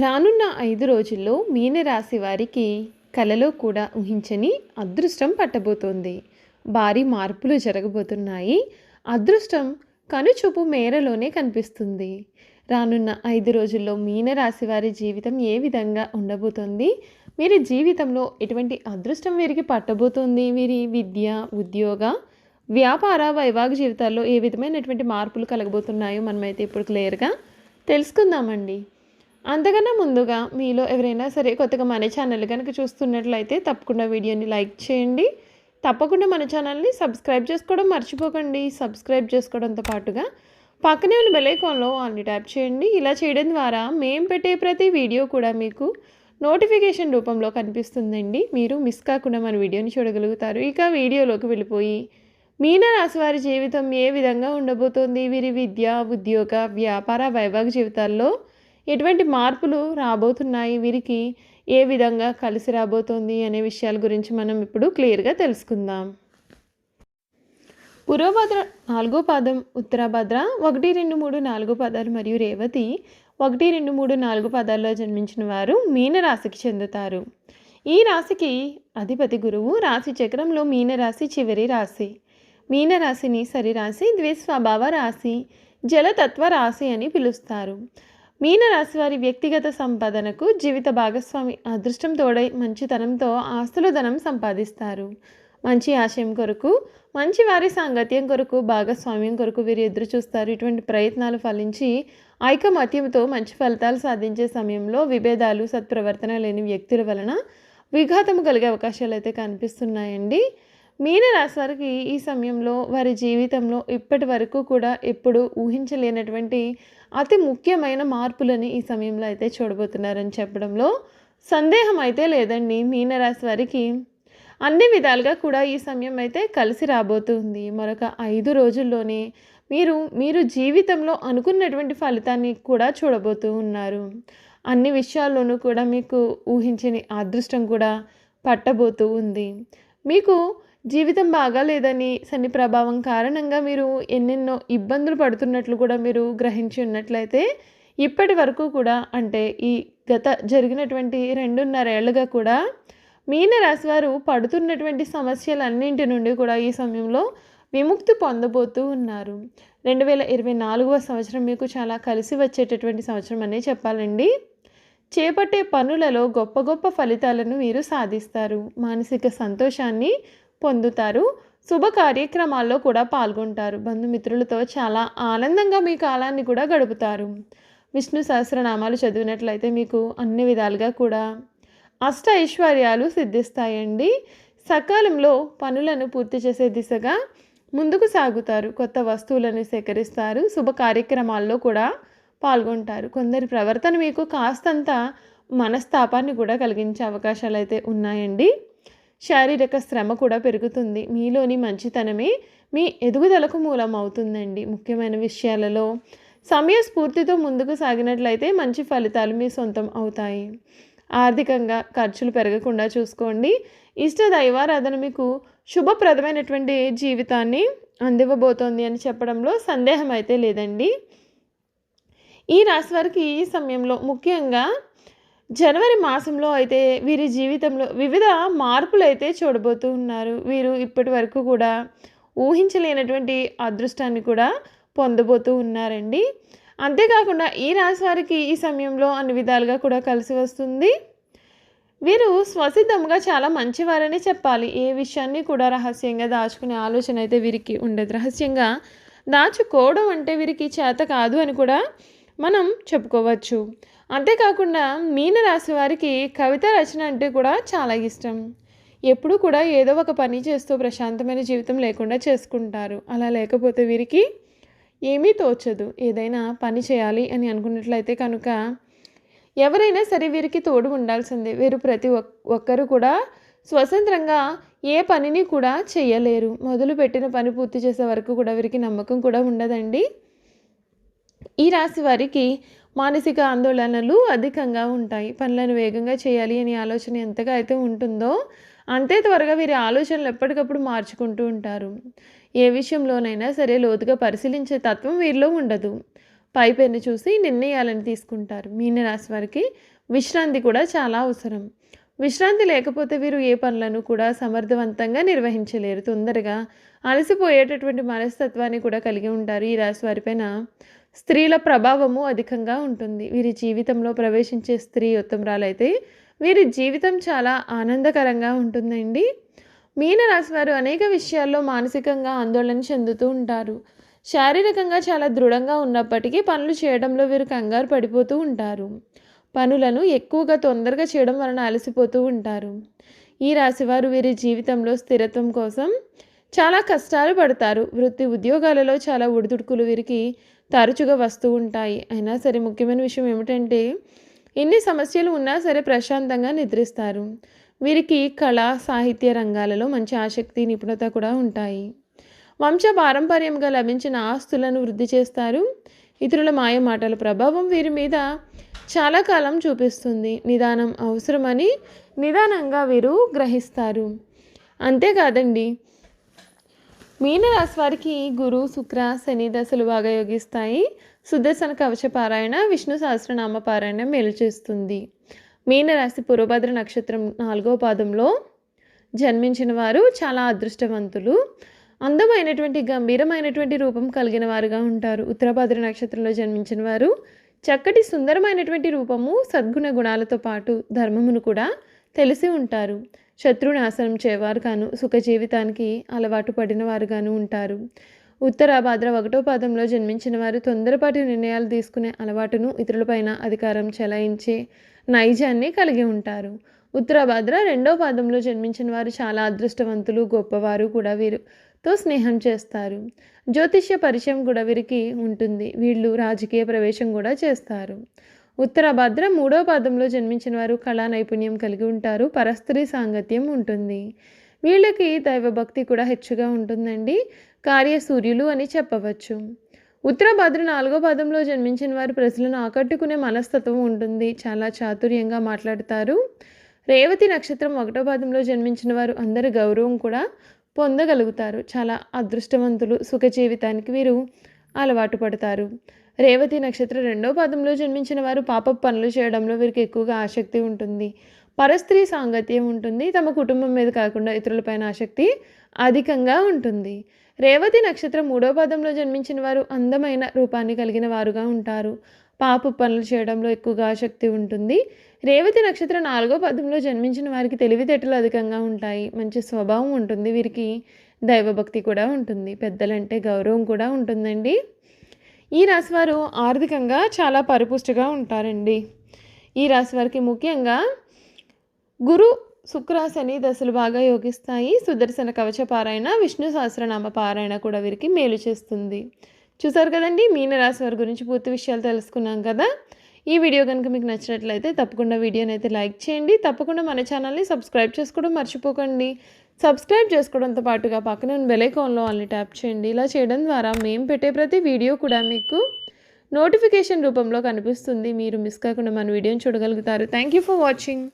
రానున్న ఐదు రోజుల్లో మీనరాశి వారికి కలలో కూడా ఊహించని అదృష్టం పట్టబోతోంది. భారీ మార్పులు జరగబోతున్నాయి. అదృష్టం కనుచూపు మేరలోనే కనిపిస్తుంది. రానున్న ఐదు రోజుల్లో మీనరాశి వారి జీవితం ఏ విధంగా ఉండబోతోంది? వీరి జీవితంలో ఎటువంటి అదృష్టం వీరికి పట్టబోతోంది? వీరి విద్య ఉద్యోగ వ్యాపార వైవాహిక జీవితాల్లో ఏ విధమైనటువంటి మార్పులు కలగబోతున్నాయో మనమైతే ఇప్పుడు క్లియర్గా తెలుసుకుందామండి. అంతకన్నా ముందుగా మీలో ఎవరైనా సరే కొత్తగా మన ఛానల్ కనుక చూస్తున్నట్లయితే తప్పకుండా వీడియోని లైక్ చేయండి. తప్పకుండా మన ఛానల్ని సబ్స్క్రైబ్ చేసుకోవడం మర్చిపోకండి. సబ్స్క్రైబ్ చేసుకోవడంతో పాటుగా పక్కనే ఉన్న బెలైకాన్లో ఆల్ని ట్యాప్ చేయండి. ఇలా చేయడం ద్వారా మేము పెట్టే ప్రతి వీడియో కూడా మీకు నోటిఫికేషన్ రూపంలో కనిపిస్తుందండి. మీరు మిస్ కాకుండా మన వీడియోని చూడగలుగుతారు. ఇక వీడియోలోకి వెళ్ళిపోయి మీనరాశి వారి జీవితం ఏ విధంగా ఉండబోతోంది? వీరి విద్య ఉద్యోగ వ్యాపార వైభాగ జీవితాల్లో ఎటువంటి మార్పులు రాబోతున్నాయి? వీరికి ఏ విధంగా కలిసి రాబోతోంది అనే విషయాల గురించి మనం ఇప్పుడు క్లియర్గా తెలుసుకుందాం. పూర్వభద్ర నాలుగో పాదం ఉత్తరాభద్ర ఒకటి రెండు మూడు నాలుగు పదాలు మరియు రేవతి ఒకటి రెండు మూడు నాలుగు పదాల్లో జన్మించిన వారు మీనరాశికి చెందుతారు. ఈ రాశికి అధిపతి గురువు రాశి చక్రంలో మీనరాశి చివరి రాశి. మీనరాశిని సరిరాశి ద్విస్వభావ రాశి జలతత్వ రాశి అని పిలుస్తారు. మీనరాశి వారి వ్యక్తిగత సంపాదనకు జీవిత భాగస్వామి అదృష్టం తోడై మంచితనంతో ఆస్తులు ధనం సంపాదిస్తారు. మంచి ఆశయం కొరకు మంచి వారి సాంగత్యం కొరకు భాగస్వామ్యం కొరకు వీరు ఎదురు చూస్తారు. ఇటువంటి ప్రయత్నాలు ఫలించి ఐకమత్యంతో మంచి ఫలితాలు సాధించే సమయంలో విభేదాలు సత్ప్రవర్తన లేని వ్యక్తుల వలన విఘాతము కలిగే అవకాశాలు అయితే కనిపిస్తున్నాయండి. మీన వారికి ఈ సమయంలో వారి జీవితంలో ఇప్పటి వరకు కూడా ఎప్పుడు ఊహించలేనటువంటి అతి ముఖ్యమైన మార్పులని ఈ సమయంలో అయితే చూడబోతున్నారని చెప్పడంలో సందేహం అయితే లేదండి మీనరాశి వారికి అన్ని విధాలుగా కూడా ఈ సమయం అయితే కలిసి రాబోతుంది. మరొక ఐదు రోజుల్లోనే మీరు మీరు జీవితంలో అనుకున్నటువంటి ఫలితాన్ని కూడా చూడబోతూ ఉన్నారు. అన్ని విషయాల్లోనూ కూడా మీకు ఊహించని అదృష్టం కూడా పట్టబోతూ ఉంది. మీకు జీవితం బాగాలేదని శని ప్రభావం కారణంగా మీరు ఎన్నెన్నో ఇబ్బందులు పడుతున్నట్లు కూడా మీరు గ్రహించి ఉన్నట్లయితే ఇప్పటి వరకు కూడా అంటే ఈ గత జరిగినటువంటి రెండున్నరేళ్ళుగా కూడా మీన వారు పడుతున్నటువంటి సమస్యలన్నింటి నుండి కూడా ఈ సమయంలో విముక్తి పొందబోతూ ఉన్నారు. రెండు వేల ఇరవై నాలుగవ సంవత్సరం మీకు చాలా కలిసి వచ్చేటటువంటి సంవత్సరం అనే చెప్పాలండి. చేపట్టే పనులలో గొప్ప గొప్ప ఫలితాలను మీరు సాధిస్తారు. మానసిక సంతోషాన్ని పొందుతారు. శుభ కార్యక్రమాల్లో కూడా పాల్గొంటారు. బంధుమిత్రులతో చాలా ఆనందంగా మీ కాలాన్ని కూడా గడుపుతారు. విష్ణు సహస్రనామాలు చదివినట్లయితే మీకు అన్ని విధాలుగా కూడా అష్ట ఐశ్వర్యాలు సిద్ధిస్తాయండి. సకాలంలో పనులను పూర్తి చేసే దిశగా ముందుకు సాగుతారు. కొత్త వస్తువులను సేకరిస్తారు. శుభ కార్యక్రమాల్లో కూడా పాల్గొంటారు. కొందరి ప్రవర్తన మీకు కాస్తంత మనస్తాపాన్ని కూడా కలిగించే అవకాశాలు అయితే ఉన్నాయండి. శారీరక శ్రమ కూడా పెరుగుతుంది. మీలోని మంచితనమే మీ ఎదుగుదలకు మూలం అవుతుందండి ముఖ్యమైన విషయాలలో సమయస్ఫూర్తితో ముందుకు సాగినట్లయితే మంచి ఫలితాలు మీ సొంతం అవుతాయి. ఆర్థికంగా ఖర్చులు పెరగకుండా చూసుకోండి. ఇష్ట దైవారాధన మీకు శుభప్రదమైనటువంటి జీవితాన్ని అందివ్వబోతోంది అని చెప్పడంలో సందేహం అయితే లేదండి. ఈ రాశి వారికి ఈ సమయంలో ముఖ్యంగా జనవరి మాసంలో అయితే వీరి జీవితంలో వివిధ మార్పులు అయితే చూడబోతూ ఉన్నారు. వీరు ఇప్పటి వరకు కూడా ఊహించలేనటువంటి అదృష్టాన్ని కూడా పొందబోతూ ఉన్నారండి. అంతేకాకుండా ఈ రాశి వారికి ఈ సమయంలో అన్ని విధాలుగా కూడా కలిసి వస్తుంది. వీరు స్వసిద్ధంగా చాలా మంచివారని చెప్పాలి. ఏ విషయాన్ని కూడా రహస్యంగా దాచుకునే ఆలోచన అయితే వీరికి ఉండదు. రహస్యంగా దాచుకోవడం అంటే వీరికి చేత కాదు అని కూడా మనం చెప్పుకోవచ్చు. అంతేకాకుండా మీనరాశి వారికి కవిత రచన అంటే కూడా చాలా ఇష్టం. ఎప్పుడు కూడా ఏదో ఒక పని చేస్తూ ప్రశాంతమైన జీవితం లేకుండా చేసుకుంటారు. అలా లేకపోతే వీరికి ఏమీ తోచదు. ఏదైనా పని చేయాలి అని అనుకున్నట్లయితే కనుక ఎవరైనా సరే వీరికి తోడు ఉండాల్సిందే. వీరు ప్రతి ఒక్కరు కూడా స్వతంత్రంగా ఏ పనిని కూడా చేయలేరు మొదలు పెట్టిన పని పూర్తి చేసే వరకు కూడా వీరికి నమ్మకం కూడా ఉండదండి. ఈ రాశి వారికి మానసిక ఆందోళనలు అధికంగా ఉంటాయి. పనులను వేగంగా చేయాలి అనే ఆలోచన ఎంతగా అయితే ఉంటుందో అంతే త్వరగా వీరి ఆలోచనలు ఎప్పటికప్పుడు మార్చుకుంటూ ఉంటారు. ఏ విషయంలోనైనా సరే లోతుగా పరిశీలించే తత్వం వీరిలో ఉండదు. పై పెన్ను చూసి నిర్ణయాలను తీసుకుంటారు. మీనరాశి వారికి విశ్రాంతి కూడా చాలా అవసరం. విశ్రాంతి లేకపోతే వీరు ఏ పనులను కూడా సమర్థవంతంగా నిర్వహించలేరు. తొందరగా అలసిపోయేటటువంటి మనస్తత్వాన్ని కూడా కలిగి ఉంటారు ఈ రాశి వారిపైన స్త్రీల ప్రభావము అధికంగా ఉంటుంది. వీరి జీవితంలో ప్రవేశించే స్త్రీ ఉత్తమరాలైతే వీరి జీవితం చాలా ఆనందకరంగా ఉంటుందండి. మీనరాశి వారు అనేక విషయాల్లో మానసికంగా ఆందోళన చెందుతూ ఉంటారు. శారీరకంగా చాలా దృఢంగా ఉన్నప్పటికీ పనులు చేయడంలో వీరు కంగారు పడిపోతూ ఉంటారు. పనులను ఎక్కువగా తొందరగా చేయడం వలన అలసిపోతూ ఉంటారు. ఈ రాశివారు వీరి జీవితంలో స్థిరత్వం కోసం చాలా కష్టాలు పడతారు. వృత్తి ఉద్యోగాలలో చాలా ఒడిదుడుకులు వీరికి తరచుగా వస్తూ ఉంటాయి. అయినా సరే ముఖ్యమైన విషయం ఏమిటంటే ఎన్ని సమస్యలు ఉన్నా సరే ప్రశాంతంగా నిద్రిస్తారు. వీరికి కళ సాహిత్య రంగాలలో మంచి ఆసక్తి నిపుణత కూడా ఉంటాయి. వంశ పారంపర్యంగా లభించిన ఆస్తులను వృద్ధి చేస్తారు. ఇతరుల మాయ మాటల ప్రభావం వీరి మీద చాలా కాలం చూపిస్తుంది. నిదానం అవసరమని నిదానంగా వీరు గ్రహిస్తారు. అంతేకాదండి మీనరాశి వారికి గురు శుక్ర శని దశలు బాగా యోగిస్తాయి. సుదర్శన కవచ పారాయణ విష్ణు సహస్రనామ పారాయణ మేలు చేస్తుంది. మీనరాశి పూర్వభద్ర నక్షత్రం నాలుగో పాదంలో జన్మించిన వారు చాలా అదృష్టవంతులు. అందమైనటువంటి గంభీరమైనటువంటి రూపం కలిగిన వారుగా ఉంటారు. ఉత్తరభద్ర నక్షత్రంలో జన్మించిన వారు చక్కటి సుందరమైనటువంటి రూపము సద్గుణ గుణాలతో పాటు ధర్మమును కూడా తెలిసి ఉంటారు. శత్రునాశనం చేయవారు కాను సుఖ జీవితానికి అలవాటు పడిన వారుగాను ఉంటారు. ఉత్తర భాద్ర ఒకటో పాదంలో జన్మించిన వారు తొందరపాటి నిర్ణయాలు తీసుకునే అలవాటును ఇతరులపైన అధికారం చెలాయించే నైజాన్ని కలిగి ఉంటారు. ఉత్తర భాద్ర రెండో పాదంలో జన్మించిన వారు చాలా అదృష్టవంతులు గొప్పవారు కూడా వీరుతో స్నేహం చేస్తారు. జ్యోతిష్య పరిచయం కూడా వీరికి ఉంటుంది. వీళ్ళు రాజకీయ ప్రవేశం కూడా చేస్తారు. ఉత్తరభద్ర మూడో పాదంలో జన్మించిన వారు కళా నైపుణ్యం కలిగి ఉంటారు పరస్త్రీ సాంగత్యం ఉంటుంది. వీళ్ళకి దైవభక్తి కూడా హెచ్చుగా ఉంటుందండి. కార్యసూర్యులు అని చెప్పవచ్చు. ఉత్తరభద్ర నాలుగో పాదంలో జన్మించిన వారు ప్రజలను ఆకట్టుకునే మనస్తత్వం ఉంటుంది. చాలా చాతుర్యంగా మాట్లాడతారు. రేవతి నక్షత్రం ఒకటో పాదంలో జన్మించిన వారు అందరి గౌరవం కూడా పొందగలుగుతారు. చాలా అదృష్టవంతులు సుఖ జీవితానికి వీరు అలవాటు పడతారు. రేవతి నక్షత్రం రెండో పాదంలో జన్మించిన వారు పాప పనులు చేయడంలో వీరికి ఎక్కువగా ఆసక్తి ఉంటుంది. పరస్త్రీ సాంగత్యం ఉంటుంది. తమ కుటుంబం మీద కాకుండా ఇతరులపైన ఆసక్తి అధికంగా ఉంటుంది. రేవతి నక్షత్రం మూడో పాదంలో జన్మించిన వారు అందమైన రూపాన్ని కలిగిన వారుగా ఉంటారు. పాప పనులు చేయడంలో ఎక్కువగా ఆసక్తి ఉంటుంది. రేవతి నక్షత్రం నాలుగో పదంలో జన్మించిన వారికి తెలివితేటలు అధికంగా ఉంటాయి. మంచి స్వభావం ఉంటుంది. వీరికి దైవభక్తి కూడా ఉంటుంది. పెద్దలంటే గౌరవం కూడా ఉంటుందండి. ఈ రాశివారు ఆర్థికంగా చాలా పరిపుష్టిగా ఉంటారండి. ఈ రాశి వారికి ముఖ్యంగా గురు శుక్ర శని దశలు బాగా యోగిస్తాయి. సుదర్శన కవచ పారాయణ విష్ణు సహస్రనామ పారాయణ కూడా వీరికి మేలు చేస్తుంది. చూసారు కదండి మీనరాశి వారి గురించి పూర్తి విషయాలు తెలుసుకున్నాం కదా. ఈ వీడియో కనుక మీకు నచ్చినట్లయితే తప్పకుండా వీడియోని అయితే లైక్ చేయండి. తప్పకుండా మన ఛానల్ని సబ్స్క్రైబ్ చేసుకోవడం మర్చిపోకండి. సబ్స్క్రైబ్ చేసుకోవడంతో పాటుగా పక్కన బెలైకాన్లో వాళ్ళని ట్యాప్ చేయండి. ఇలా చేయడం ద్వారా మేము పెట్టే ప్రతి వీడియో కూడా మీకు నోటిఫికేషన్ రూపంలో కనిపిస్తుంది. మీరు మిస్ కాకుండా మన వీడియోని చూడగలుగుతారు. Thank you for watching